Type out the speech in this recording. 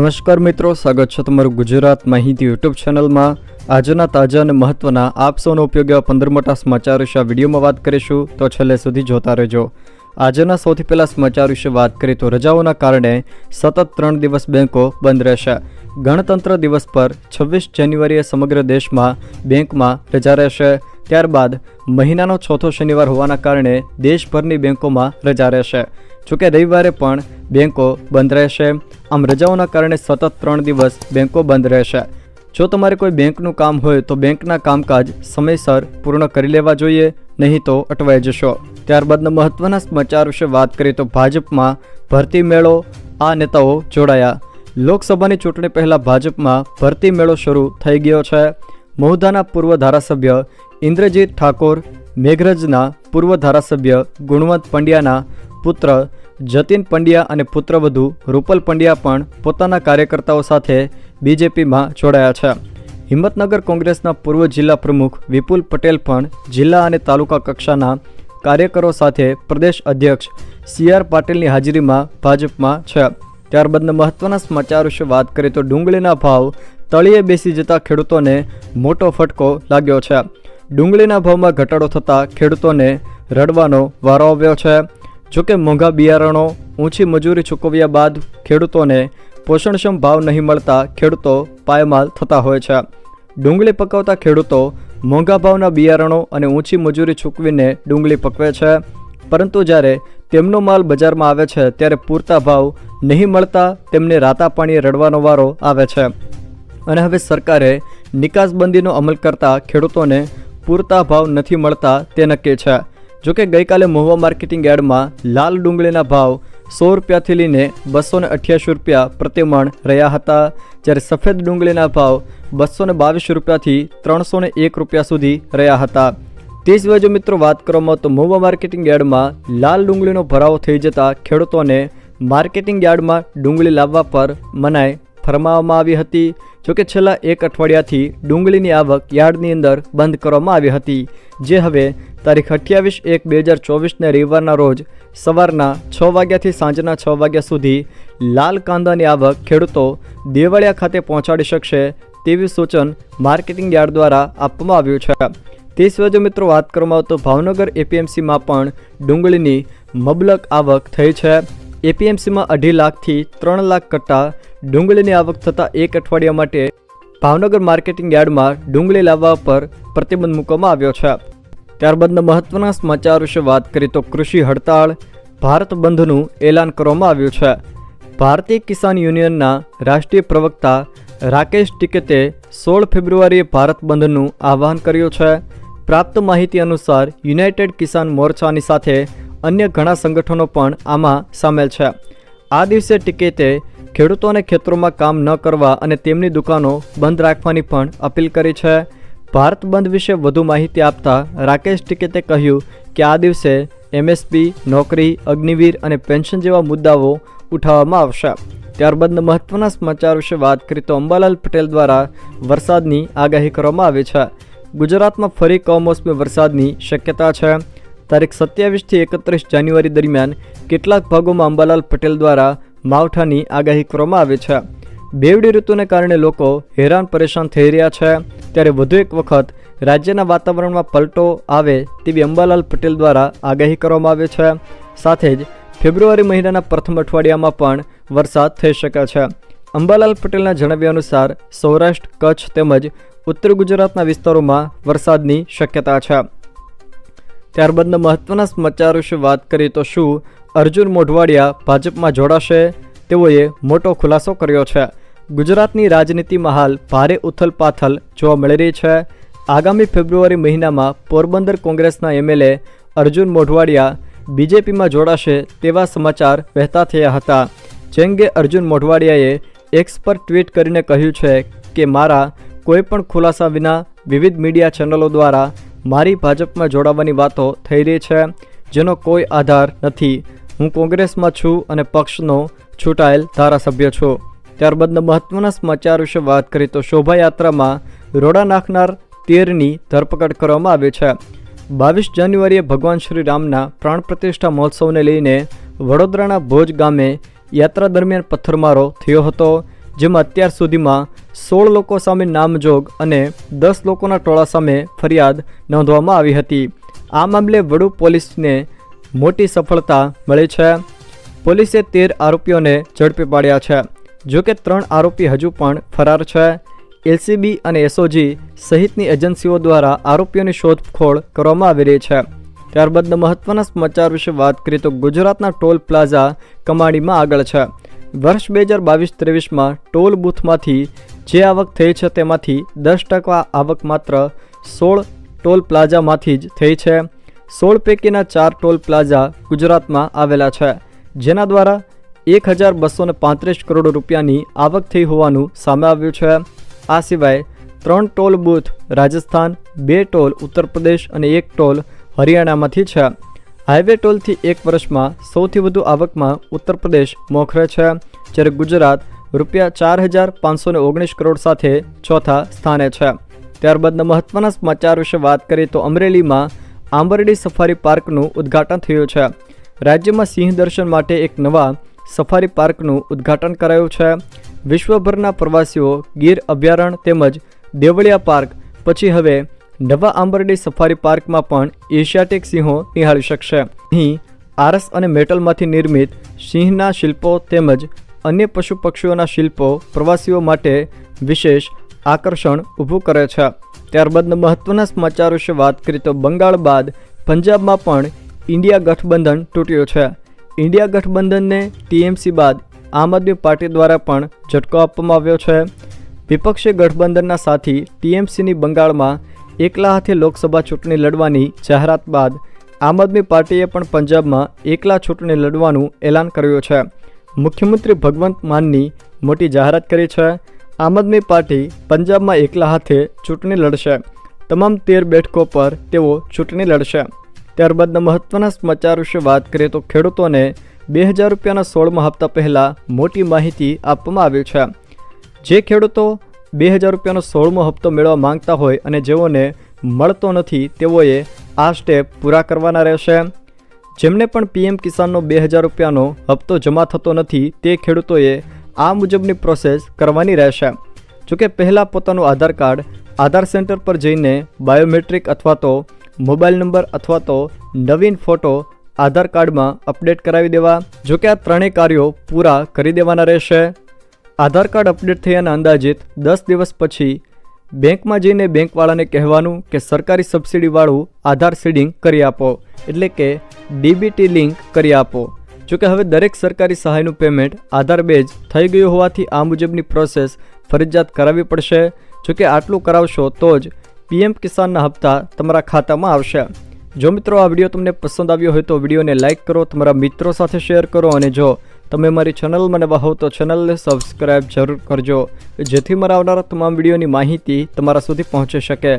નમસ્કાર મિત્રો, સ્વાગત છે તમારું ગુજરાત માહિતી યુટ્યુબ ચેનલમાં. આજના તાજા અને મહત્વના આપ સૌનો ઉપયોગ એવા પંદર મોટા સમાચાર વિશે આ વિડીયોમાં વાત કરીશું. તો છેલ્લે સુધી જોતા રહેજો. આજના સૌથી પહેલા સમાચાર વિશે વાત કરીએ તો રજાઓના કારણે સતત ત્રણ દિવસ બેંકો બંધ રહેશે. ગણતંત્ર દિવસ પર છવ્વીસ જાન્યુઆરીએ સમગ્ર દેશમાં બેંકમાં રજા રહેશે. ત્યારબાદ મહિનાનો ચોથો શનિવાર હોવાના કારણે દેશભરની બેંકોમાં રજા રહેશે. જોકે રવિવારે પણ બેંકો બંધ રહેશે. આમ રજાઓના કારણે સતત ત્રણ દિવસ બેંકો બંધ રહેશે. જો તમારે કોઈ બેંકનું કામ હોય તો બેંકના કામકાજ સમયસર પૂર્ણ કરી લેવા જોઈએ, નહીં તો અટવાઈ જશો. ત્યારબાદના મહત્વના સમાચાર વિશે વાત કરીએ તો ભાજપમાં ભરતી મેળો, આ નેતાઓ જોડાયા. લોકસભાની ચૂંટણી પહેલાં ભાજપમાં ભરતી મેળો શરૂ થઈ ગયો છે. મહુધાના પૂર્વ ધારાસભ્ય ઇન્દ્રજીત ઠાકોર, મેઘરજના પૂર્વ ધારાસભ્ય ગુણવંત પંડ્યાના પુત્ર જતીન પંડ્યા અને પુત્રવધુ રૂપલ પંડ્યા પણ પોતાના કાર્યકર્તાઓ સાથે બીજેપીમાં જોડાયા છે. હિંમતનગર કોંગ્રેસના પૂર્વ જિલ્લા પ્રમુખ વિપુલ પટેલ પણ જિલ્લા અને તાલુકા કક્ષાના કાર્યકરો સાથે પ્રદેશ અધ્યક્ષ સી આર પાટીલની હાજરીમાં ભાજપમાં છે. ત્યારબાદના મહત્વના સમાચાર વિશે વાત કરીએ તો ડુંગળીના ભાવ તળિયે બેસી જતા ખેડૂતોને મોટો ફટકો લાગ્યો છે. ડુંગળીના ભાવમાં ઘટાડો થતાં ખેડૂતોને રડવાનો વારો આવ્યો છે. જોકે મોંઘા બિયારણો, ઊંચી મજૂરી ચૂકવ્યા બાદ ખેડૂતોને પોષણક્ષમ ભાવ નહીં મળતા ખેડૂતો પાયમાલ થતા હોય છે. ડુંગળી પકવતા ખેડૂતો મોંઘા ભાવના બિયારણો અને ઊંચી મજૂરી ચૂકવીને ડુંગળી પકવે છે. પરંતુ જ્યારે તેમનો માલ બજારમાં આવે છે, ત્યારે પૂરતા ભાવ નહીં મળતા તેમને રાતા પાણીએ રડવાનો વારો આવે છે. અને હવે સરકારે નિકાસબંધીનો અમલ કરતા ખેડૂતોને પૂરતા ભાવ નથી મળતા તે નક્કી છે. જોકે ગઈકાલે મહુવા માર્કેટિંગ યાર્ડમાં લાલ ડુંગળીના ભાવ સો રૂપિયાથી લઈને બસો ને અઠ્યાસી રૂપિયા પ્રતિમણ રહ્યા હતા, જ્યારે સફેદ ડુંગળીના ભાવ બસો ને બાવીસ રૂપિયાથી ત્રણસો ને એક રૂપિયા સુધી રહ્યા હતા. તે સિવાય જો મિત્રો વાત કરવામાં તો મહુવા માર્કેટિંગ યાર્ડમાં લાલ ડુંગળીનો ભરાવો થઈ જતા ખેડૂતોને માર્કેટિંગ યાર્ડમાં ડુંગળી લાવવા પર મનાઈ ફરમાવવામાં આવી હતી જોકે છેલ્લા એક અઠવાડિયાથી ડુંગળીની આવક યાર્ડની અંદર બંધ કરવામાં આવી હતી, જે હવે તારીખ અઠ્યાવીસ એક બે હજાર ચોવીસને રવિવારના રોજ સવારના છ વાગ્યાથી સાંજના છ વાગ્યા સુધી લાલ કાંદાની આવક ખેડૂતો દેવળિયા ખાતે પહોંચાડી શકશે તેવી સૂચન માર્કેટિંગ યાર્ડ દ્વારા આપવામાં આવ્યું છે. તે સિવાય જો મિત્રો વાત કરવામાં આવે તો ભાવનગર એપીએમસીમાં પણ ડુંગળીની મબલક આવક થઈ છે. એપીએમસીમાં અઢી લાખથી ત્રણ લાખ કટ્ટા ડુંગળીની આવક થતાં એક અઠવાડિયા માટે ભાવનગર માર્કેટિંગ યાર્ડમાં ડુંગળી લાવવા પર પ્રતિબંધ મૂકવામાં આવ્યો છે. ત્યારબાદના મહત્વના સમાચાર વિશે વાત કરીએ તો કૃષિ હડતાળ ભારત બંધનું એલાન કરવામાં આવ્યું છે. ભારતીય કિસાન યુનિયનના રાષ્ટ્રીય પ્રવક્તા રાકેશ ટિકેતે સોળ ફેબ્રુઆરીએ ભારત બંધનું આહ્વાન કર્યું છે. પ્રાપ્ત માહિતી અનુસાર યુનાઇટેડ કિસાન મોરચાની સાથે અન્ય ઘણા સંગઠનો પણ આમાં સામેલ છે. આ દિવસે ટિકેતે ખેડૂતોને ખેતરોમાં કામ ન કરવા અને તેમની દુકાનો બંધ રાખવાની પણ અપીલ કરી છે. ભારત બંધ વિશે વધુ માહિતી આપતા રાકેશ ટિકેતે કહ્યું કે આ દિવસે એમએસપી, નોકરી, અગ્નિવીર અને પેન્શન જેવા મુદ્દાઓ ઉઠાવવામાં આવશે. ત્યારબાદના મહત્વના સમાચાર વિશે વાત કરીએ તો અંબાલાલ પટેલ દ્વારા વરસાદની આગાહી કરવામાં આવી છે. ગુજરાતમાં ફરી કમોસમી વરસાદની શક્યતા છે. તારીખ સત્યાવીસથી એકત્રીસ જાન્યુઆરી દરમિયાન કેટલાક ભાગોમાં અંબાલાલ પટેલ દ્વારા માવઠાની આગાહી કરવામાં આવી છે. બેવડી ઋતુને કારણે લોકો હેરાન પરેશાન થઈ રહ્યા છે. ત્યારે વધુ એક વખત રાજ્યના વાતાવરણમાં પલટો આવે તેવી અંબાલાલ પટેલ દ્વારા આગાહી કરવામાં આવી છે. સાથે જ ફેબ્રુઆરી મહિનાના પ્રથમ અઠવાડિયામાં પણ વરસાદ થઈ શકે છે. અંબાલાલ પટેલના જણાવ્યા અનુસાર સૌરાષ્ટ્ર, કચ્છ તેમજ ઉત્તર ગુજરાતના વિસ્તારોમાં વરસાદની શક્યતા છે. ત્યારબાદના મહત્વના સમાચાર વિશે વાત કરીએ તો શું? અર્જુન મોઢવાડિયા ભાજપમાં જોડાશે? તેઓએ મોટો ખુલાસો કર્યો છે. ગુજરાતની રાજનીતિમાં હાલ ભારે ઉથલપાથલ જોવા મળી રહી છે. આગામી ફેબ્રુઆરી મહિનામાં પોરબંદર કોંગ્રેસના એમએલએ અર્જુન મોઢવાડિયા બીજેપીમાં જોડાશે તેવા સમાચાર વહેતા થયા હતા. જે અંગે અર્જુન મોઢવાડિયાએ એક્સ પર ટ્વીટ કરીને કહ્યું છે કે, મારા કોઈપણ ખુલાસા વિના વિવિધ મીડિયા ચેનલો દ્વારા મારી ભાજપમાં જોડાવાની વાતો થઈ રહી છે, જેનો કોઈ આધાર નથી. હું કોંગ્રેસમાં છું અને પક્ષનો છૂટાયેલ ધારાસભ્ય છું. ત્યારબાદના મહત્વના સમાચાર વિશે વાત કરીએ તો શોભાયાત્રામાં રોડા નાખનાર તેરની ધરપકડ કરવામાં આવી છે. બાવીસ જાન્યુઆરીએ ભગવાન શ્રી રામના પ્રાણ પ્રતિષ્ઠા મહોત્સવને લઈને વડોદરાના ભોજ ગામે યાત્રા દરમિયાન પથ્થરમારો થયો હતો. જેમાં અત્યાર સુધીમાં સોળ લોકો સામે નામજોગ અને દસ લોકોના ટોળા સામે ફરિયાદ નોંધવામાં આવી હતી. આ મામલે વડુ પોલીસને મોટી સફળતા મળી છે. પોલીસે તેર આરોપીઓને ઝડપી પાડ્યા છે. જોકે ત્રણ આરોપી હજુ પણ ફરાર છે. એલસીબી અને એસઓજી સહિતની એજન્સીઓ દ્વારા આરોપીઓની શોધખોળ કરવામાં આવી રહી છે. ત્યારબાદના મહત્વના સમાચાર વિશે વાત કરીએ તો ગુજરાતના ટોલ પ્લાઝા કમાણીમાં આગળ છે. વર્ષ બે હજાર બાવીસ ત્રેવીસમાં ટોલ બૂથમાંથી જે આવક થઈ છે તેમાંથી દસ ટકા આવક માત્ર સોળ ટોલ પ્લાઝામાંથી જ થઈ છે. સોળ પૈકીના ચાર ટોલ પ્લાઝા ગુજરાતમાં આવેલા છે, જેના દ્વારા એક હજાર બસો પાંત્રીસ કરોડ રૂપિયાની આવક થઈ હોવાનું સામે આવ્યું છે. આ સિવાય ત્રણ ટોલ બૂથ રાજસ્થાન, બે ટોલ ઉત્તર પ્રદેશ અને એક ટોલ હરિયાણામાંથી છે. હાઈવે ટોલથી એક વર્ષમાં સૌથી વધુ આવકમાં ઉત્તર પ્રદેશ મોખરે છે, જ્યારે ગુજરાત રૂપિયા ચાર હજાર પાંચસો ઓગણીસ કરોડ સાથે ચોથા સ્થાને છે. ત્યારબાદના મહત્વના સમાચાર વિશે વાત કરીએ તો અમરેલીમાં આંબરડી સફારી પાર્કનું ઉદ્ઘાટન થયું છે. રાજ્યમાં સિંહ દર્શન માટે એક નવા સફારી પાર્કનું ઉદ્ઘાટન કરાયું છે. વિશ્વભરના પ્રવાસીઓ ગીર અભયારણ્ય તેમજ દેવળિયા પાર્ક, પછી હવે નવા આંબરડી સફારી પાર્કમાં પણ એશિયાટિક સિંહો નિહાળી શકશે. અહીં આરસ અને મેટલમાંથી નિર્મિત સિંહના શિલ્પો તેમજ અન્ય પશુ પક્ષીઓના શિલ્પો પ્રવાસીઓ માટે વિશેષ આકર્ષણ ઊભું કરે છે. ત્યારબાદના મહત્વના સમાચાર વિશે વાત કરીએ તો બંગાળ બાદ પંજાબમાં પણ ઇન્ડિયા ગઠબંધન તૂટ્યું છે. ઇન્ડિયા ગઠબંધનને ટીએમસી બાદ આમ આદમી પાર્ટી દ્વારા પણ ઝટકો આપવામાં આવ્યો છે. વિપક્ષી ગઠબંધનના સાથી ટીએમસીની બંગાળમાં એકલા હાથે લોકસભા ચૂંટણી લડવાની જાહેરાત બાદ આમ આદમી પાર્ટીએ પણ પંજાબમાં એકલા ચૂંટણી લડવાનું એલાન કર્યું છે. મુખ્યમંત્રી ભગવંત માનની મોટી જાહેરાત કરી છે. આમ આદમી પાર્ટી પંજાબમાં એકલા હાથે ચૂંટણી લડશે. તમામ તેર બેઠકો પર તેઓ ચૂંટણી લડશે. ત્યારબાદના મહત્વના સમાચાર વિશે વાત કરીએ તો ખેડૂતોને બે હજાર રૂપિયાના સોળમા હપ્તા પહેલાં મોટી માહિતી આપવામાં આવી છે. જે ખેડૂતો બે હજાર રૂપિયાનો સોળમો હપ્તો મેળવવા માંગતા હોય અને જેઓને મળતો નથી, તેઓએ આ સ્ટેપ પૂરા કરવાના રહેશે. જેમને પણ પીએમ કિસાનનો બે હજાર રૂપિયાનો હપ્તો જમા થતો નથી, તે ખેડૂતોએ આ મુજબની પ્રોસેસ કરવાની રહેશે. જોકે પહેલાં પોતાનું આધાર કાર્ડ, આધાર સેન્ટર પર જઈને બાયોમેટ્રિક અથવા તો મોબાઈલ નંબર અથવા તો નવીન ફોટો આધાર કાર્ડમાં અપડેટ કરાવી દેવા. જોકે આ ત્રણેય કાર્યો પૂરા કરી દેવાના રહેશે. આધાર કાર્ડ અપડેટ થયાના અંદાજિત દસ દિવસ પછી બેંકમાં જઈને બેંકવાળાને કહેવાનું કે સરકારી સબસિડીવાળું આધાર સીડિંગ કરી આપો, એટલે કે ડીબીટી લિંક કરી આપો. જોકે હવે દરેક સરકારી સહાયનું પેમેન્ટ આધાર બેઝ થઈ ગયું હોવાથી આ મુજબની પ્રોસેસ ફરજિયાત કરાવવી પડશે. જોકે આટલું કરાવશો તો જ પીએમ કિસાનના હપ્તા તમારા ખાતામાં આવશે. જો મિત્રો આ વીડિયો તમને પસંદ આવ્યો હોય તો વિડીયોને લાઇક કરો, તમારા મિત્રો સાથે શેર કરો અને જો તમે મારી ચેનલ મને હો તો ચેનલને સબસ્ક્રાઈબ જરૂર કરજો, જેથી મારા આવનારા તમામ વિડીયોની માહિતી તમારા સુધી પહોંચી શકે.